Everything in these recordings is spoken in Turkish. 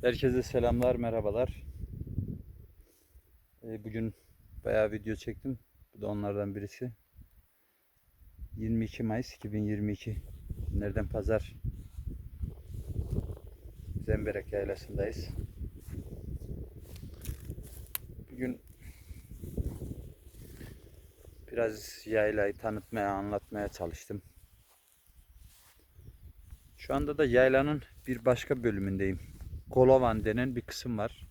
Herkese selamlar, merhabalar. Ee, Bugün bayağı video çektim. Bu da onlardan birisi. 22 Mayıs 2022. Nereden pazar? Zemberek Yaylası'ndayız. Bugün biraz yaylayı tanıtmaya, anlatmaya çalıştım. Şu anda da yaylanın bir başka bölümündeyim. Kolovan denen bir kısım var.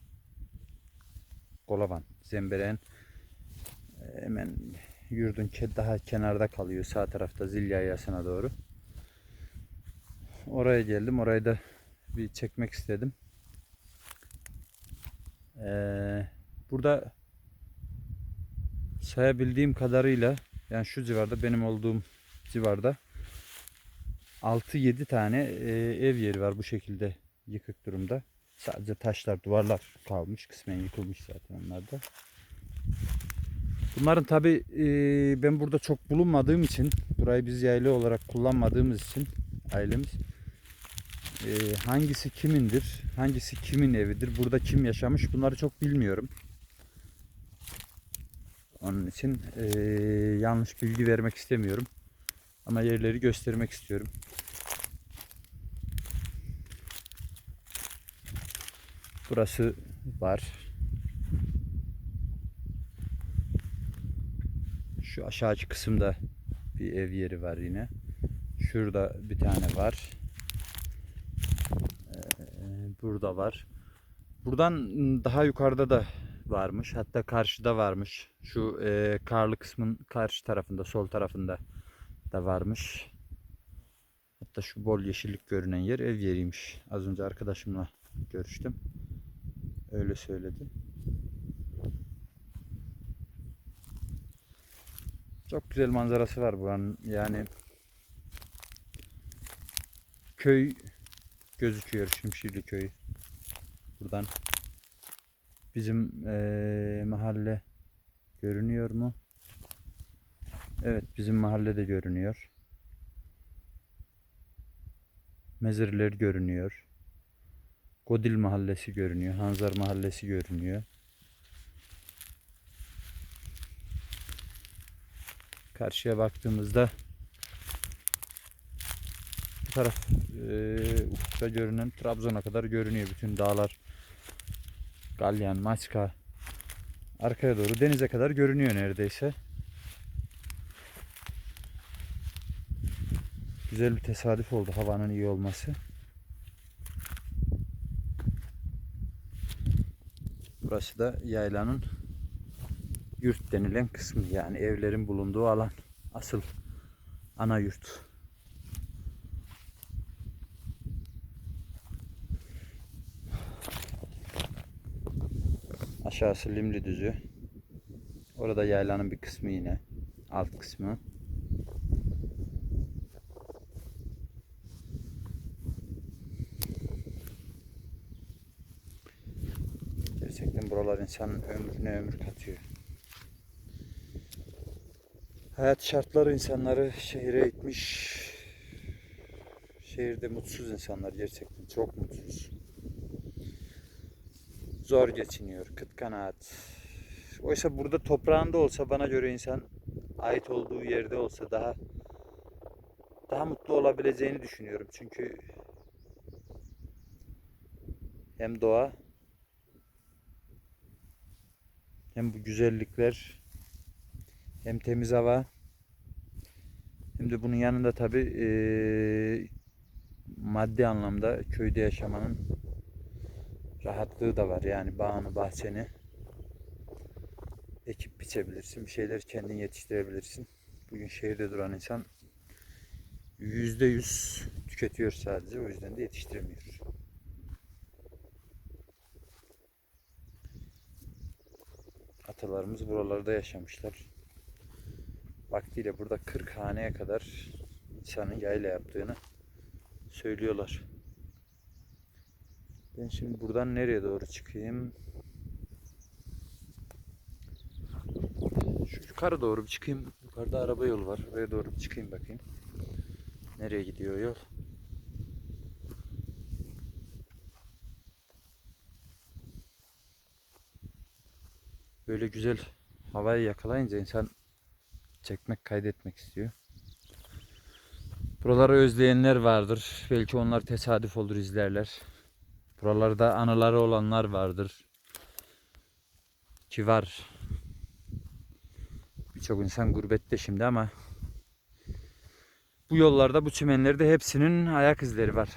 Kolovan, Zemberek'in e, hemen yurdun daha kenarda kalıyor sağ tarafta Zilya Yaylası'na doğru. Oraya geldim. Orayı da bir çekmek istedim. Ee, burada sayabildiğim kadarıyla yani şu civarda benim olduğum civarda 6-7 tane e, ev yeri var bu şekilde yıkık durumda. Sadece taşlar, duvarlar kalmış. Kısmen yıkılmış zaten onlar da. Bunların tabi ben burada çok bulunmadığım için, burayı biz yaylı olarak kullanmadığımız için ailemiz e, hangisi kimindir, hangisi kimin evidir, burada kim yaşamış bunları çok bilmiyorum. Onun için e, yanlış bilgi vermek istemiyorum. Ama yerleri göstermek istiyorum. Burası var. Şu aşağıcı kısımda bir ev yeri var yine. Şurada bir tane var. Ee, burada var. Buradan daha yukarıda da varmış. Hatta karşıda varmış. Şu e, karlı kısmın karşı tarafında, sol tarafında da varmış. Hatta şu bol yeşillik görünen yer ev yeriymiş. Az önce arkadaşımla görüştüm. Öyle söyledi. Çok güzel manzarası var buranın. Yani köy gözüküyor Şimşirli köyü. Buradan bizim eee, mahalle görünüyor mu? Evet bizim mahallede görünüyor. Mezirler görünüyor. Godil mahallesi görünüyor. Hanzar mahallesi görünüyor. Karşıya baktığımızda bu taraf eee ufukta görünen Trabzon'a kadar görünüyor. Bütün dağlar Galyan, Maçka arkaya doğru denize kadar görünüyor neredeyse. Güzel bir tesadüf oldu havanın iyi olması. Burası da yaylanın yurt denilen kısmı yani evlerin bulunduğu alan. Asıl ana yurt. Aşağısı Limli Düzü. Orada yaylanın bir kısmı yine. Alt kısmı. Gerçekten buralar insanın ömrüne ömür katıyor. Hayat şartları insanları şehire itmiş. Şehirde mutsuz insanlar gerçekten çok mutsuz. Zor geçiniyor, kıt kanaat. Oysa burada toprağında olsa bana göre insan ait olduğu yerde olsa daha daha mutlu olabileceğini düşünüyorum. Çünkü hem doğa hem bu güzellikler hem temiz hava hem de bunun yanında tabi maddi anlamda köyde yaşamanın rahatlığı da var. Yani bağını, bahçeni ekip biçebilirsin. Bir şeyler kendin yetiştirebilirsin. Bugün şehirde duran insan yüzde yüz tüketiyor sadece. O yüzden de yetiştiremiyor. Atalarımız buralarda yaşamışlar. Vaktiyle burada 40 haneye kadar insanın yayla yaptığını söylüyorlar. Ben şimdi buradan nereye doğru çıkayım? Şu yukarı doğru bir çıkayım. Yukarıda araba yolu var. Oraya doğru bir çıkayım bakayım. Nereye gidiyor yol? Böyle güzel havayı yakalayınca insan çekmek, kaydetmek istiyor. Buraları özleyenler vardır. Belki onlar tesadüf olur izlerler. Buralarda anıları olanlar vardır. Ki var. Birçok insan gurbette şimdi ama bu yollarda, bu çimenlerde hepsinin ayak izleri var.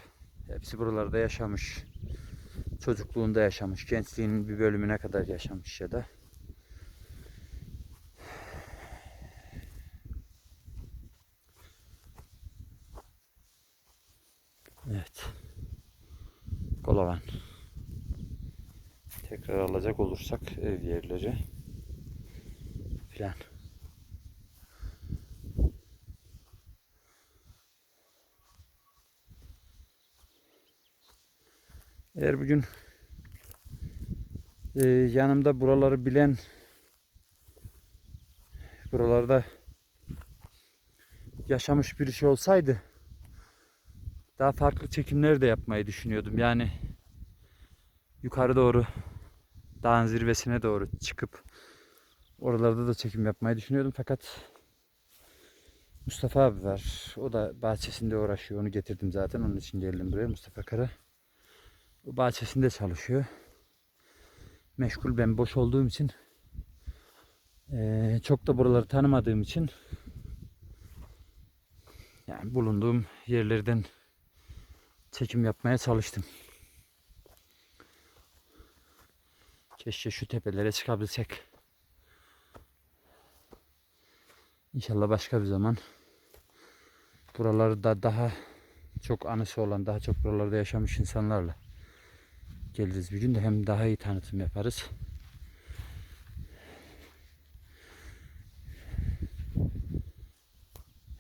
Hepsi buralarda yaşamış. Çocukluğunda yaşamış, gençliğinin bir bölümüne kadar yaşamış ya da. Evet. Kolavan. Tekrar alacak olursak ev yerleri filan. Eğer bugün e, yanımda buraları bilen buralarda yaşamış birisi olsaydı daha farklı çekimler de yapmayı düşünüyordum. Yani yukarı doğru dağın zirvesine doğru çıkıp oralarda da çekim yapmayı düşünüyordum fakat Mustafa abi var. O da bahçesinde uğraşıyor. Onu getirdim zaten. Onun için geldim buraya. Mustafa Kara. O bahçesinde çalışıyor. Meşgul ben boş olduğum için eee, çok da buraları tanımadığım için yani bulunduğum yerlerden çekim yapmaya çalıştım. Keşke şu tepelere çıkabilsek. İnşallah başka bir zaman buralarda daha çok anısı olan, daha çok buralarda yaşamış insanlarla geliriz bir gün de hem daha iyi tanıtım yaparız.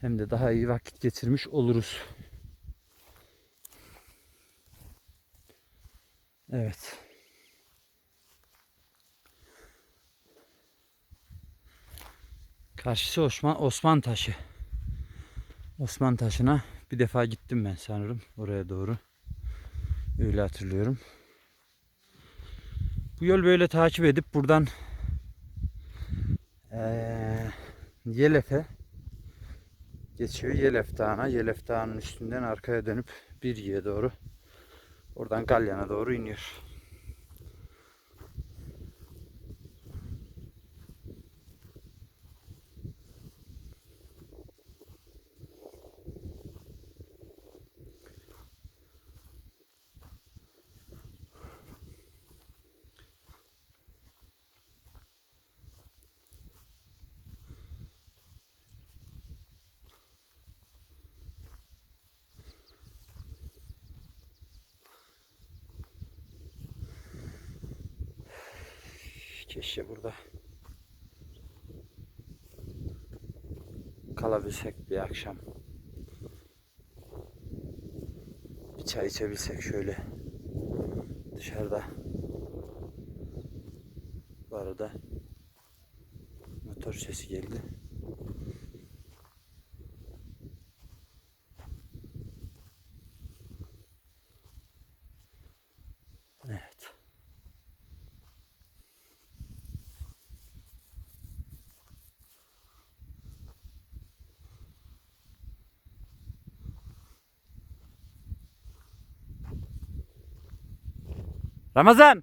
Hem de daha iyi vakit geçirmiş oluruz. Evet. Karşısı Osman, Osman Taşı. Osman Taşı'na bir defa gittim ben sanırım oraya doğru. Öyle hatırlıyorum. Bu yol böyle takip edip buradan eee Yelef'e geçiyor. Yelef Dağı'na. Yelef Dağı'nın üstünden arkaya dönüp Birgi'ye doğru oradan Galyan'a doğru iniyor. Keşke burada kalabilsek bir akşam. Bir çay içebilsek şöyle dışarıda. Bu arada motor sesi geldi. Ramazan!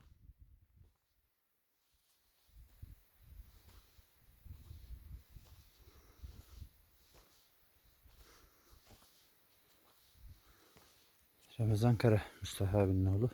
Ramazan Kara, Mustafa abinin oğlu.